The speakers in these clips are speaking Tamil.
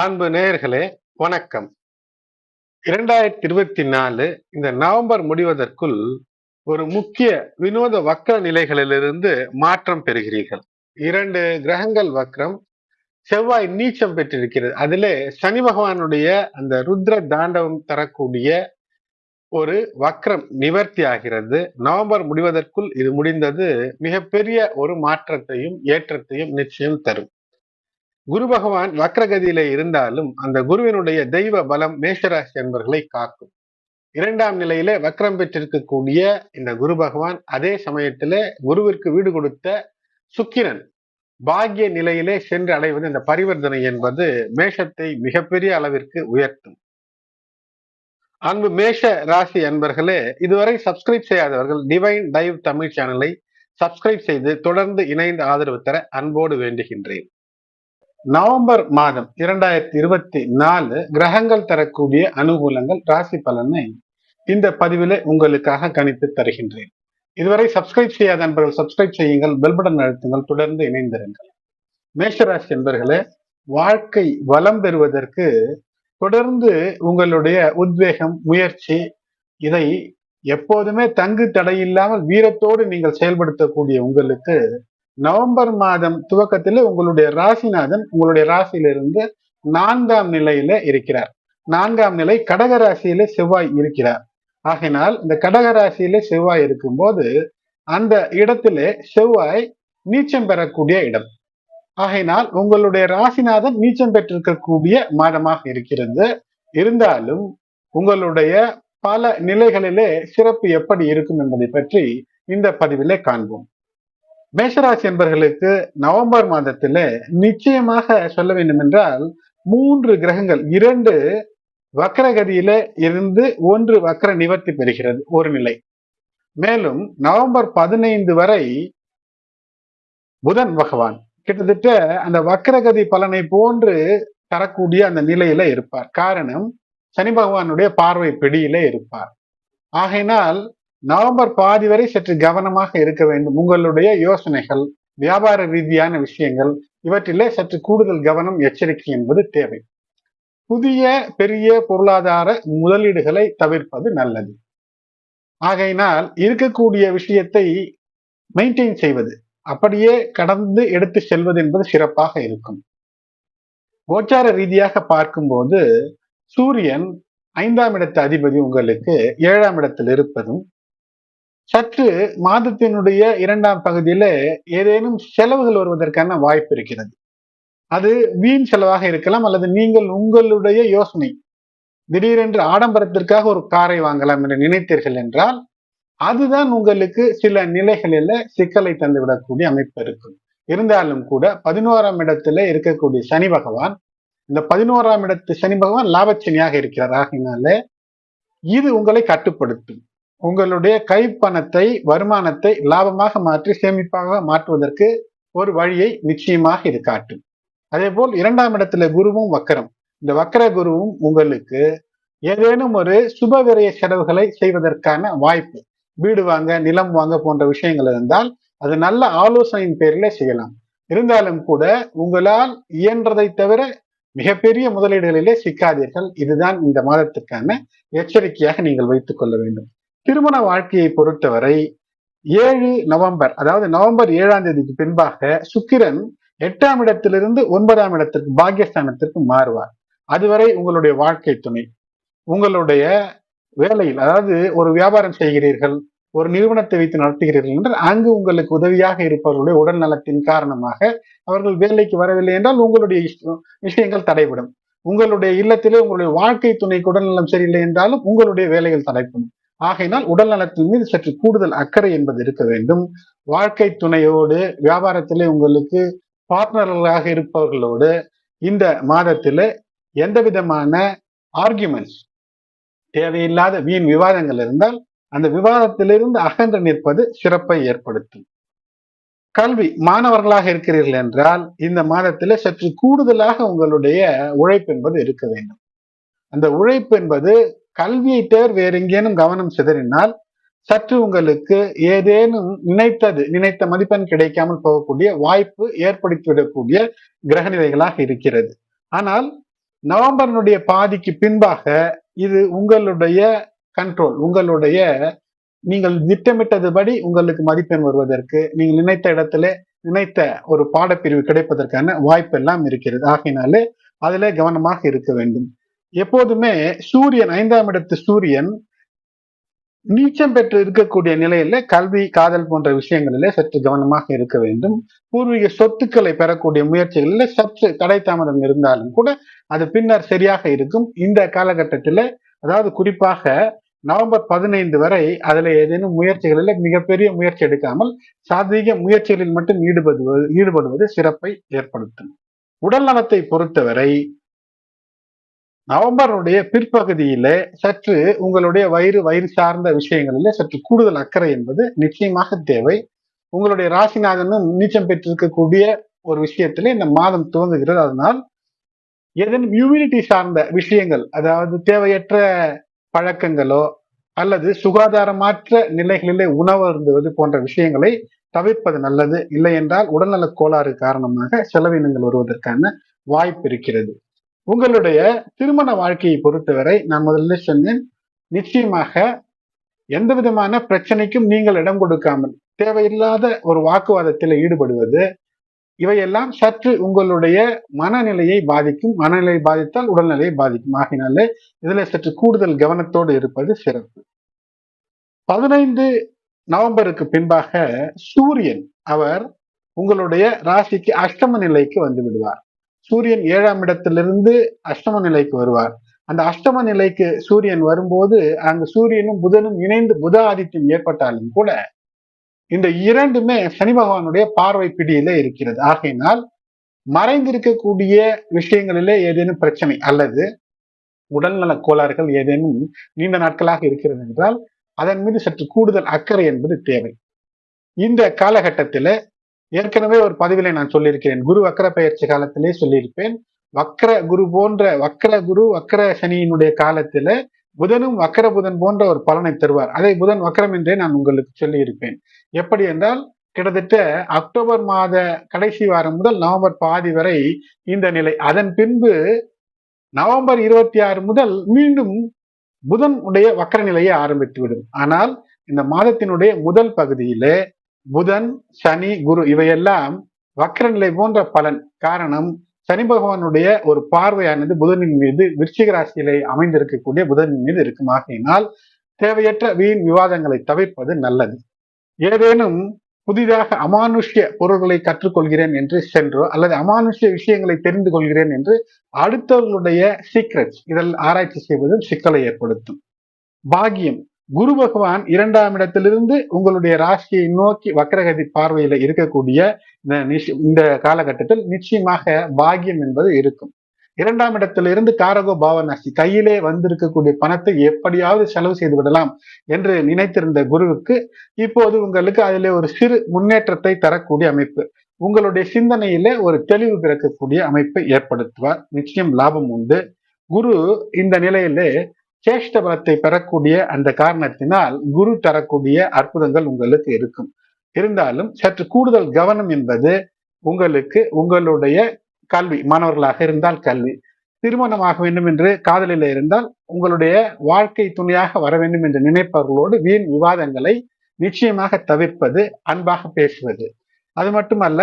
அன்பு நேயர்களே வணக்கம். இரண்டாயிரத்தி இருபத்தி நாலு இந்த நவம்பர் முடிவதற்குள் ஒரு முக்கிய வினோத வக்ர நிலைகளிலிருந்து மாற்றம் பெறுகிறீர்கள். இரண்டு கிரகங்கள் வக்ரம் செவ்வாய் நீச்சம் பெற்றிருக்கிறது. அதிலே சனி பகவானுடைய அந்த ருத்ர தாண்டவம் தரக்கூடிய ஒரு வக்ரம் நிவர்த்தி ஆகிறது. நவம்பர் முடிவதற்குள் இது முடிந்தது மிகப்பெரிய ஒரு மாற்றத்தையும் ஏற்றத்தையும் நிச்சயம் தரும். குரு பகவான் வக்ரகதியில இருந்தாலும் அந்த குருவினுடைய தெய்வ பலம் மேஷராசி என்பர்களை காக்கும். இரண்டாம் நிலையில வக்ரம் பெற்றிருக்கக்கூடிய இந்த குரு பகவான் அதே சமயத்துல குருவிற்கு வீடு கொடுத்த சுக்கிரன் பாக்கிய நிலையிலே சென்று அடைவது இந்த பரிவர்த்தனை என்பது மேஷத்தை மிகப்பெரிய அளவிற்கு உயர்த்தும். அன்பு மேஷ ராசி அன்பர்களே இதுவரை சப்ஸ்கிரைப் செய்யாதவர்கள் டிவைன் டைவ் தமிழ் சேனலை சப்ஸ்கிரைப் செய்து தொடர்ந்து இணைந்து ஆதரவு தர அன்போடு வேண்டுகின்றேன். நவம்பர் மாதம் இரண்டாயிரத்தி இருபத்தி நாலு கிரகங்கள் தரக்கூடிய அனுகூலங்கள் ராசி பலனை இந்த பதிவில உங்களுக்காக கணித்து தருகின்றேன். இதுவரை சப்ஸ்கிரைப் செய்யாத நண்பர்கள் சப்ஸ்கிரைப் செய்யுங்கள் பெல்படன் அழுத்துங்கள் தொடர்ந்து இணைந்திருங்கள். மேஷராசி என்பர்களே வாழ்க்கை வளம் பெறுவதற்கு தொடர்ந்து உங்களுடைய உத்வேகம் முயற்சி இதை எப்போதுமே தங்கு தடையில்லாமல் வீரத்தோடு நீங்கள் செயல்படுத்தக்கூடிய உங்களுக்கு நவம்பர் மாதம் துவக்கத்தில் உங்களுடைய ராசிநாதன் உங்களுடைய ராசியிலிருந்து நான்காம் நிலையில இருக்கிறார். நான்காம் நிலை கடக ராசியில செவ்வாய் இருக்கிறார். ஆகினால் இந்த கடக ராசியில செவ்வாய் இருக்கும்போது அந்த இடத்திலே செவ்வாய் நீச்சம் பெறக்கூடிய இடம். ஆகையினால் உங்களுடைய ராசிநாதன் நீச்சம் பெற்றிருக்கக்கூடிய மாதமாக இருக்கிறது. இருந்தாலும் உங்களுடைய பல நிலைகளிலே சிறப்பு எப்படி இருக்கும் என்பதை பற்றி இந்த பதிவிலே காண்போம். மேஷராசி என்பர்களுக்கு நவம்பர் மாதத்திலே நிச்சயமாக சொல்ல வேண்டும் என்றால் மூன்று கிரகங்கள் இரண்டு வக்கரகதியில இருந்து ஒன்று வக்கர நிவர்த்தி பெறுகிறது ஒரு நிலை. மேலும் நவம்பர் பதினைந்து வரை புதன் பகவான் கிட்டத்தட்ட அந்த வக்கரகதி பலனை போன்று தரக்கூடிய அந்த நிலையில இருப்பார். காரணம் சனி பகவானுடைய பார்வை பிடியில இருப்பார். ஆகையினால் நவம்பர் பாதி வரை சற்று கவனமாக இருக்க வேண்டும். உங்களுடைய யோசனைகள் வியாபார ரீதியான விஷயங்கள் இவற்றிலே சற்று கூடுதல் கவனம் எச்சரிக்கை என்பது தேவை. புதிய பெரிய பொருளாதார முதலீடுகளை தவிர்ப்பது நல்லது. ஆகையினால் இருக்கக்கூடிய விஷயத்தை மெயின்டைன் செய்வது அப்படியே கடந்து எடுத்து செல்வது என்பது சிறப்பாக இருக்கும். கோச்சார ரீதியாக பார்க்கும்போது சூரியன் ஐந்தாம் இடத்து அதிபதி உங்களுக்கு ஏழாம் இடத்தில் இருப்பதும் சற்று மாதத்தினுடைய இரண்டாம் பகுதியில ஏதேனும் செலவுகள் வருவதற்கான வாய்ப்பு இருக்கிறது. அது வீண் செலவாக இருக்கலாம் அல்லது நீங்கள் உங்களுடைய யோசனை திடீரென்று ஆடம்பரத்திற்காக ஒரு காரை வாங்கலாம் என்று நினைத்தீர்கள் என்றால் அதுதான் உங்களுக்கு சில நிலைகளில சிக்கலை தந்து விடக்கூடிய அமைப்பு இருக்கும். இருந்தாலும் கூட பதினோராம் இடத்துல இருக்கக்கூடிய சனி பகவான் இந்த பதினோராம் இடத்து சனி பகவான் லாபச்சனியாக இருக்கிறார். ஆகினால இது உங்களை கட்டுப்படுத்தும். உங்களுடைய கைப்பணத்தை வருமானத்தை லாபமாக மாற்றி சேமிப்பாக மாற்றுவதற்கு ஒரு வழியை நிச்சயமாக இது காட்டும். அதே போல் இரண்டாம் இடத்துல குருவும் வக்கரம். இந்த வக்கர குருவும் உங்களுக்கு ஏதேனும் ஒரு சுப விரைய செலவுகளை செய்வதற்கான வாய்ப்பு. வீடு வாங்க நிலம் வாங்க போன்ற விஷயங்கள் இருந்தால் அது நல்ல ஆலோசனையின் பேரில் செய்யலாம். இருந்தாலும் கூட உங்களால் இயன்றதை தவிர மிகப்பெரிய முதலீடுகளிலே சிக்காதீர்கள். இதுதான் இந்த மாதத்திற்கான எச்சரிக்கையாக நீங்கள் வைத்துக் கொள்ள வேண்டும். திருமண வாழ்க்கையை பொறுத்தவரை ஏழு நவம்பர் அதாவது நவம்பர் ஏழாம் தேதிக்கு பின்பாக சுக்கிரன் எட்டாம் இடத்திலிருந்து ஒன்பதாம் இடத்திற்கு பாக்கியஸ்தானத்திற்கு மாறுவார். அதுவரை உங்களுடைய வாழ்க்கை துணை. உங்களுடைய வேலையில் அதாவது ஒரு வியாபாரம் செய்கிறீர்கள் ஒரு நிறுவனத்தை வைத்து நடத்துகிறீர்கள் என்றால் அங்கு உங்களுக்கு உதவியாக இருப்பவர்களுடைய உடல் நலத்தின் காரணமாக அவர்கள் வேலைக்கு வரவில்லை என்றால் உங்களுடைய விஷயங்கள் தடைபடும். உங்களுடைய இல்லத்திலே உங்களுடைய வாழ்க்கை துணைக்கு உடல்நலம் சரியில்லை என்றாலும் உங்களுடைய வேலைகள் தடைப்படும் ஆகையினால் உடல் நலத்தின் மீது சற்று கூடுதல் அக்கறை என்பது இருக்க வேண்டும். வாழ்க்கை துணையோடு வியாபாரத்திலே உங்களுக்கு பார்ட்னர்களாக இருப்பவர்களோடு இந்த மாதத்தில் எந்த விதமான ஆர்குமெண்ட்ஸ் தேவையில்லாத வீண் விவாதங்கள் இருந்தால் அந்த விவாதத்திலிருந்து அகன்று நிற்பது சிறப்பை ஏற்படுத்தும். கல்வி மாணவர்களாக இருக்கிறீர்கள் என்றால் இந்த மாதத்தில் சற்று கூடுதலாக உங்களுடைய உழைப்பு என்பது இருக்க வேண்டும். அந்த உழைப்பு என்பது கல்வியை தேர் வேற எங்கேனும் கவனம் சிதறினால் சற்று உங்களுக்கு ஏதேனும் நினைத்தது நினைத்த மதிப்பெண் கிடைக்காமல் போகக்கூடிய வாய்ப்பு ஏற்படுத்திவிடக்கூடிய கிரகநிலைகளாக இருக்கிறது. ஆனால் நவம்பரினுடைய பாதிக்கு பின்பாக இது உங்களுடைய கண்ட்ரோல் உங்களுடைய நீங்கள் திட்டமிட்டதுபடி உங்களுக்கு மதிப்பெண் வருவதற்கு நீங்கள் நினைத்த இடத்துல நினைத்த ஒரு பாடப்பிரிவு கிடைப்பதற்கான வாய்ப்பு எல்லாம் இருக்கிறது. ஆகையினாலே அதில் கவனமாக இருக்க வேண்டும். எப்போதுமே சூரியன் ஐந்தாம் இடத்து சூரியன் நீச்சம் பெற்று இருக்கக்கூடிய நிலையில கல்வி காதல் போன்ற விஷயங்களிலே சற்று கவனமாக இருக்க வேண்டும். பூர்வீக சொத்துக்களை பெறக்கூடிய முயற்சிகளில் சற்று தடை தாமதம் இருந்தாலும் கூட அது பின்னர் சரியாக இருக்கும். இந்த காலகட்டத்தில் அதாவது குறிப்பாக நவம்பர் பதினைந்து வரை அதுல ஏதேனும் முயற்சிகளில் மிகப்பெரிய முயற்சி எடுக்காமல் சாதீக முயற்சிகளில் மட்டும் ஈடுபடுவது ஈடுபடுவது சிறப்பை ஏற்படுத்தும். உடல் நலத்தை பொறுத்தவரை நவம்பருடைய பிற்பகுதியிலே சற்று உங்களுடைய வயிறு வயிறு சார்ந்த விஷயங்களிலே சற்று கூடுதல் அக்கறை என்பது நிச்சயமாக தேவை. உங்களுடைய ராசிநாதனும் நீச்சம் பெற்றிருக்கக்கூடிய ஒரு விஷயத்துல இந்த மாதம் துவங்குகிறது. அதனால் ஏதேனும் இம்யூனிட்டி சார்ந்த விஷயங்கள் அதாவது தேவையற்ற பழக்கங்களோ அல்லது சுகாதாரமற்ற நிலைகளிலே உணவு அருந்துவது போன்ற விஷயங்களை தவிர்ப்பது நல்லது. இல்லை என்றால் உடல்நல கோளாறு காரணமாக செலவினங்கள் வருவதற்கான வாய்ப்பு இருக்கிறது. உங்களுடைய திருமண வாழ்க்கையை பொறுத்தவரை நான் முதல்ல சொன்னேன் நிச்சயமாக எந்த விதமான பிரச்சனைக்கும் நீங்கள் இடம் கொடுக்காமல் தேவையில்லாத ஒரு வாக்குவாதத்தில் ஈடுபடுவது இவையெல்லாம் சற்று உங்களுடைய மனநிலையை பாதிக்கும் மனநிலை பாதித்தால் உடல்நிலையை பாதிக்கும். ஆகினாலே இதுல சற்று கூடுதல் கவனத்தோடு இருப்பது சிறப்பு. பதினைந்து நவம்பருக்கு பின்பாக சூரியன் அவர் உங்களுடைய ராசிக்கு அஷ்டம நிலைக்கு வந்து விடுவார். சூரியன் ஏழாம் இடத்திலிருந்து அஷ்டம நிலைக்கு வருவார். அந்த அஷ்டம நிலைக்கு சூரியன் வரும்போது அங்கு சூரியனும் புதனும் இணைந்து புத ஆதித்யம் ஏற்பட்டாலும் கூட இந்த இரண்டுமே சனி பகவானுடைய பார்வை பிடியில இருக்கிறது. ஆகையினால் மறைந்திருக்கக்கூடிய விஷயங்களிலே ஏதேனும் பிரச்சனை அல்லது உடல்நல கோளாறுகள் ஏதேனும் நீண்ட நாட்களாக இருக்கிறது என்றால் அதன் மீது சற்று கூடுதல் அக்கறை என்பது தேவை. இந்த காலகட்டத்தில் ஏற்கனவே ஒரு பதிவிலை நான் சொல்லியிருக்கிறேன். குரு வக்கர பயிற்சி காலத்திலே சொல்லியிருப்பேன். வக்கர குரு போன்ற வக்கர குரு வக்கர சனியினுடைய காலத்துல புதனும் வக்கர புதன் போன்ற ஒரு பலனை தருவார். அதை புதன் வக்கரம் என்றே நான் உங்களுக்கு சொல்லியிருப்பேன். எப்படி என்றால் கிட்டத்தட்ட அக்டோபர் மாத கடைசி வாரம் முதல் நவம்பர் பாதி வரை இந்த நிலை. அதன் பின்பு நவம்பர் இருபத்தி ஆறு முதல் மீண்டும் புதன் உடைய வக்கர நிலையை ஆரம்பித்துவிடும் ஆனால் இந்த மாதத்தினுடைய முதல் பகுதியிலே புதன் சனி குரு இவையெல்லாம் வக்கரநிலை போன்ற பலன். காரணம் சனி பகவானுடைய ஒரு பார்வையானது புதனின் மீது விருச்சிக ராசியிலே அமைந்திருக்கக்கூடிய புதனின் மீது இருக்குமாகினால் தேவையற்ற வீண் விவாதங்களை தவிர்ப்பது நல்லது. ஏதேனும் புதிதாக அமானுஷ்ய பொருள்களை கற்றுக்கொள்கிறேன் என்று சென்றோ அல்லது அமானுஷ்ய விஷயங்களை தெரிந்து கொள்கிறேன் என்று அடுத்தவர்களுடைய சீக்ரெட்ஸ் இதில் ஆராய்ச்சி செய்வதும் சிக்கலை ஏற்படுத்தும். பாகியம் குரு பகவான் இரண்டாம் இடத்திலிருந்து உங்களுடைய ராசியை நோக்கி வக்கரகதி பார்வையில இருக்கக்கூடிய இந்த காலகட்டத்தில் நிச்சயமாக பாகியம் என்பது இருக்கும். இரண்டாம் இடத்திலிருந்து காரகோ பாவநாசி கையிலே வந்திருக்கக்கூடிய பணத்தை எப்படியாவது செலவு செய்து விடலாம் என்று நினைத்திருந்த குருவுக்கு இப்போது உங்களுக்கு அதிலே ஒரு சிறு முன்னேற்றத்தை தரக்கூடிய அமைப்பு. உங்களுடைய சிந்தனையிலே ஒரு தெளிவு பிறக்கக்கூடிய அமைப்பை ஏற்படுத்துவார். நிச்சயம் லாபம் உண்டு. குரு இந்த நிலையிலே சேஷ்ட பலத்தை பெறக்கூடிய அந்த காரணத்தினால் குரு தரக்கூடிய அற்புதங்கள் உங்களுக்கு இருக்கும். இருந்தாலும் சற்று கூடுதல் கவனம் என்பது உங்களுக்கு உங்களுடைய கல்வி மாணவர்களாக இருந்தால் கல்வி. திருமணமாக வேண்டும் என்று காதலில் இருந்தால் உங்களுடைய வாழ்க்கை துணையாக வர வேண்டும் என்று நினைப்பவர்களோடு வீண் விவாதங்களை நிச்சயமாக தவிர்ப்பது அன்பாக பேசுவது. அது மட்டுமல்ல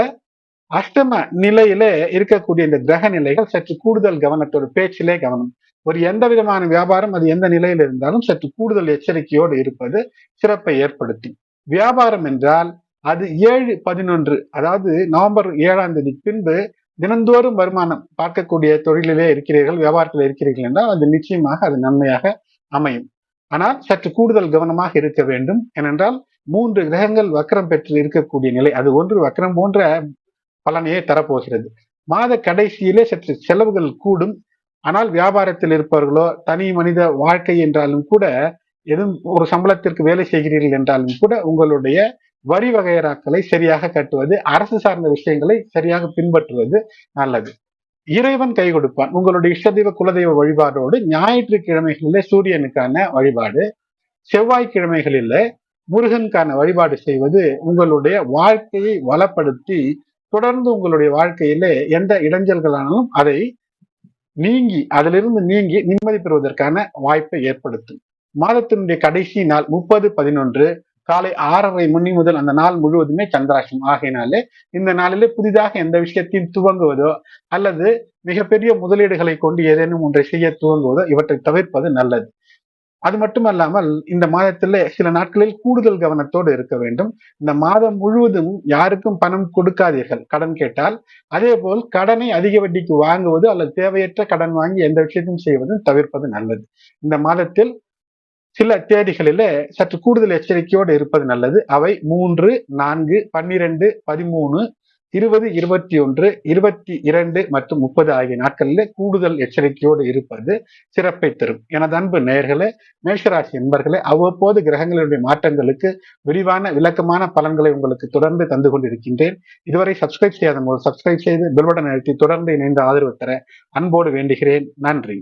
அஷ்டம நிலையிலே இருக்கக்கூடிய இந்த கிரக நிலைகள் சற்று கூடுதல் கவனத்தோடு பேச்சிலே கவனம். ஒரு எந்த விதமான வியாபாரம் அது எந்த நிலையில் இருந்தாலும் சற்று கூடுதல் எச்சரிக்கையோடு இருப்பது சிறப்பை ஏற்படுத்தி. வியாபாரம் என்றால் அது ஏழு பதினொன்று அதாவது நவம்பர் ஏழாம் தேதி பின்பு தினந்தோறும் வருமானம் பார்க்கக்கூடிய தொழிலிலே இருக்கிறீர்கள் வியாபாரத்தில் இருக்கிறீர்கள் என்றால் அது நிச்சயமாக அது நன்மையாக அமையும். ஆனால் சற்று கூடுதல் கவனமாக இருக்க வேண்டும். ஏனென்றால் மூன்று கிரகங்கள் வக்கரம் பெற்று இருக்கக்கூடிய நிலை அது ஒன்று வக்கரம் போன்ற பலனையே தரப்போகிறது. மாத கடைசியிலே சற்று செலவுகள் கூடும். ஆனால் வியாபாரத்தில் இருப்பவர்களோ தனி மனித வாழ்க்கை என்றாலும் கூட எதுவும் ஒரு சம்பளத்திற்கு வேலை செய்கிறீர்கள் என்றாலும் கூட உங்களுடைய வரி வகையறாக்களை சரியாக கட்டுவது அரசு சார்ந்த விஷயங்களை சரியாக பின்பற்றுவது நல்லது. இறைவன் கை கொடுப்பான். உங்களுடைய இஷ்டதெய்வ குலதெய்வ வழிபாடோடு ஞாயிற்றுக்கிழமைகளிலே சூரியனுக்கான வழிபாடு செவ்வாய்க்கிழமைகளில் முருகனுக்கான வழிபாடு செய்வது உங்களுடைய வாழ்க்கையை வளப்படுத்தி தொடர்ந்து உங்களுடைய வாழ்க்கையிலே எந்த இடைஞ்சல்களானாலும் அதை நீங்கி அதிலிருந்து நீங்கி நிம்மதி பெறுவதற்கான வாய்ப்பை ஏற்படுத்தும். மாதத்தினுடைய கடைசி நாள் முப்பது பதினொன்று காலை ஆறரை மணி முதல் அந்த நாள் முழுவதுமே சந்திராசம் ஆகையினாலே இந்த நாளிலே புதிதாக எந்த விஷயத்தையும் துவங்குவதோ அல்லது மிகப்பெரிய முதலீடுகளை கொண்டு ஏதேனும் ஒன்றை செய்ய துவங்குவதோ இவற்றை தவிர்ப்பது நல்லது. அது மட்டுமல்லாமல் இந்த மாதத்திலே சில நாட்களில் கூடுதல் கவனத்தோடு இருக்க வேண்டும். இந்த மாதம் முழுவதும் யாருக்கும் பணம் கொடுக்காதீர்கள் கடன் கேட்டால். அதே போல் கடனை அதிக வட்டிக்கு வாங்குவது அல்லது தேவையற்ற கடன் வாங்கி எந்த விஷயத்தையும் செய்வதும் தவிர்ப்பது நல்லது. இந்த மாதத்தில் சில தேதிகளிலே சற்று கூடுதல் எச்சரிக்கையோடு இருப்பது நல்லது. அவை மூன்று நான்கு பன்னிரண்டு பதிமூணு இருபது இருபத்தி ஒன்று இருபத்தி இரண்டு மற்றும் முப்பது ஆகிய நாட்களில் கூடுதல் எச்சரிக்கையோடு இருப்பது சிறப்பை தரும். எனது அன்பு நேயர்களே மேஷராசி என்பர்களே அவ்வப்போது கிரகங்களுடைய மாற்றங்களுக்கு விரிவான விளக்கமான பலன்களை உங்களுக்கு தொடர்ந்து தந்து கொண்டிருக்கின்றேன். இதுவரை சப்ஸ்கிரைப் செய்யாத போது சப்ஸ்கிரைப் செய்து பெல்பட்டன் அழுத்தி தொடர்ந்து இணைந்து ஆதரவு தர அன்போடு வேண்டுகிறேன். நன்றி.